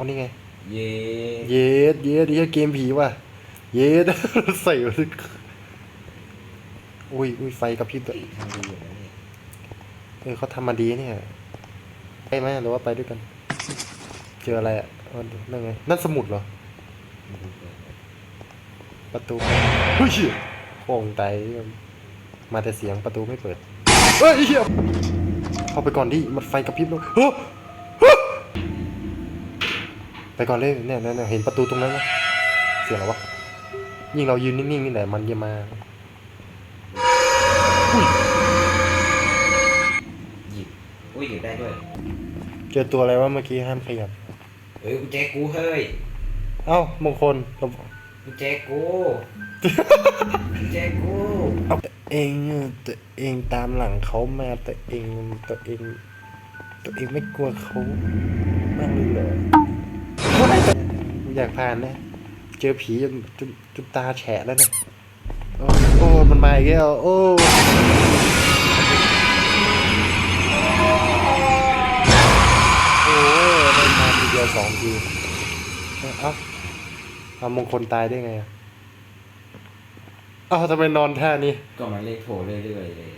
อ๋อนี่ไง เย่เยสเยสเยสเกมผีว่ะ เยส ใส่มาอุ้ยอุ้ยไฟกระพริบด้วยทำดีอยู่นะเนี่ยเออเขาทำมาดีเนี่ยไปไหมหรือว่าไปด้วยกัน เจออะไรอะอ๋อนั่นไง นั่นสมุดเหรอประตูเฮ้ยโค้งไตมาแต่เสียงประตูไม่เปิดเฮ้ยเหี้ยเข้าไปก่อนดิมันไฟกระพริบแล้วเฮ้ยเฮ้ย ไปก่อนเลยเนี่ยเนี่ยเนี่ยเห็นประตูตรงนั้นไหมเสียงอะไรวะยิ่งเรายืนนิ่งๆนี่แหละมันจะมาหยิบอุ้ยหยิบได้ด้วยเจอตัวอะไรวะเมื่อกี้ห้ามขยับเอ้ยกุญแจกูเฮ้ยเอ้ามงคลเรากุญแจกูกุญแจกูเอาเองเนี่ยตัวเองตามหลังเขามาแต่เองตัวเอง ตัวเองไม่กลัวเขาบ้างเลยเหรอ อยากผ่านนะเจอผีจนจนจนตาแฉะแล้วเนี่ยโอ้โอ้มันมาอีกแล้วโอ้โอ้ได้มาทีเดียวสองทีเอ้าเอามงคลตายได้ไงอะเอ้าทำไมนอนท่านี้ก็หมายเลขโทรเรื่อยๆเลย